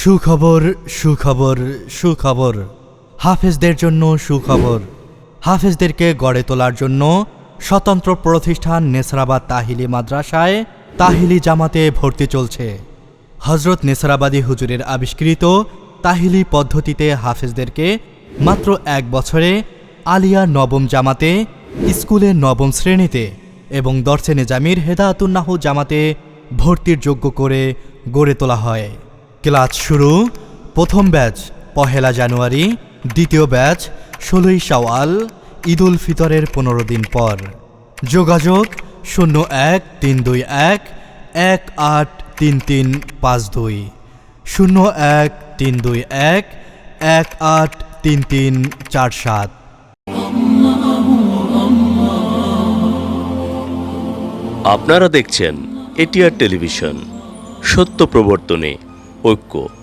সুখবর সুখবর সুখবর। হাফেজদের জন্য সুখবর। হাফেজদেরকে গড়ে তোলার জন্য স্বতন্ত্র প্রতিষ্ঠান নেসরাবাদ তাহিলি মাদ্রাসায় তাহিলি জামাতে ভর্তি চলছে। হজরত নেসরাবাদী হুজুরের আবিষ্কৃত তাহিলি পদ্ধতিতে হাফেজদেরকে মাত্র এক বছরে আলিয়া নবম জামাতে, স্কুলে নবম শ্রেণীতে এবং দর্শে নিজামির হেদায়াতুন্নাহু জামাতে ভর্তির যোগ্য করে গড়ে তোলা হয়। ক্লাস শুরু। প্রথম ব্যাচ, পহেলা জানুয়ারি। দ্বিতীয় ব্যাচ, ষোলোই শাওয়াল ঈদুল ফিতরের পনেরো দিন পর। যোগাযোগ শূন্য এক তিন দুই এক এক আট তিন তিন পাঁচ দুই। শূন্য এক তিন দুই এক এক আট তিন তিন চার সাত। আপনারা দেখছেন এটিআর টেলিভিশন, সত্য প্রবর্তনে। 웃고